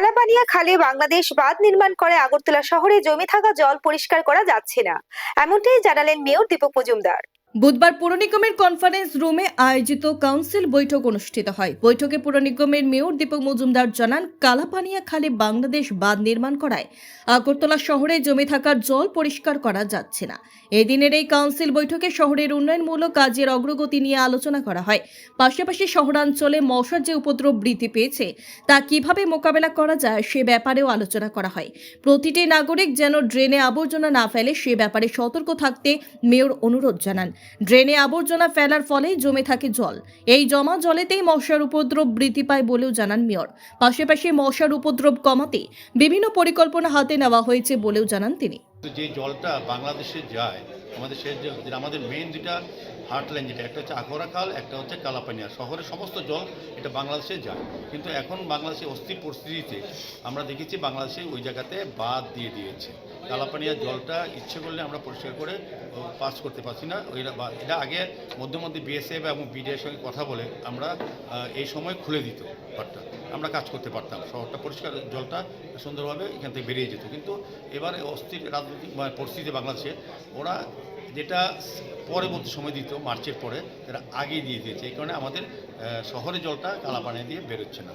কালাপানিয়া খালে বাংলাদেশ বাঁধ নির্মাণ করে আগরতলা শহরে জমে থাকা জল পরিষ্কার করা যাচ্ছে না। এমনটাই জানালেন মেয়র দীপক মজুমদার। বুধবার পুর নিগমের কনফারেন্স রুমে আয়োজিত কাউন্সিল বৈঠক অনুষ্ঠিত হয়। বৈঠকে পুর নিগমের মেয়র দীপক মজুমদার জানান কালাপানিয়া খালে বাংলাদেশ বাঁধ নির্মাণ করায় আগরতলা শহরে জমে থাকার জল পরিষ্কার করা যাচ্ছে না। এদিনের এই কাউন্সিল বৈঠকে শহরের উন্নয়নমূলক কাজের অগ্রগতি নিয়ে আলোচনা করা হয়। পাশাপাশি শহরাঞ্চলে মশার যে উপদ্রব বৃদ্ধি পেয়েছে, তা কীভাবে মোকাবেলা করা যায় সে ব্যাপারেও আলোচনা করা হয়। প্রতিটি নাগরিক যেন ড্রেনে আবর্জনা না ফেলে সে ব্যাপারে সতর্ক থাকতে মেয়র অনুরোধ জানান। ড্রেনে আবর্জনা ফেলার ফলে জমে থাকে জল। এই জমা জলেতেই মশার উপদ্রব বৃদ্ধি পায় বলেও জানান মেয়র। পাশাপাশি মশার উপদ্রব কমাতে বিভিন্ন পরিকল্পনা হাতে নেওয়া হয়েছে বলেও জানান তিনি। যে জলটা বাংলাদেশে যায় আমাদের সে যে আমাদের মেইন যেটা হার্টলাইন যেটা, একটা হচ্ছে আখোরা খাল, একটা হচ্ছে কালাপানিয়া। শহরের সমস্ত জল এটা বাংলাদেশে যায়। কিন্তু এখন বাংলাদেশে অস্থির পরিস্থিতিতে আমরা দেখেছি বাংলাদেশে ওই জায়গাতে বাদ দিয়ে দিয়েছে। কালাপানিয়ার জলটা ইচ্ছে করলে আমরা পরিষ্কার করে পাস করতে পারছি না। এটা আগে মধ্যে মধ্যে বিএসএফ এবং বিডিআর সঙ্গে কথা বলে আমরা এই সময় খুলে দিত ঘরটা আমরা কাজ করতে পারতাম। শহরটা পরিষ্কার, জলটা সুন্দরভাবে এখান থেকে বেরিয়ে যেত। কিন্তু এবার অস্থির রাজনৈতিক মানে পরিস্থিতি বাংলাদেশে, ওরা যেটা পরবর্তী সময় দিত, মার্চের পরে তারা আগে দিয়ে দিয়েছে। এই কারণে আমাদের শহরে জলটা কালাপানি দিয়ে বেরোচ্ছে না।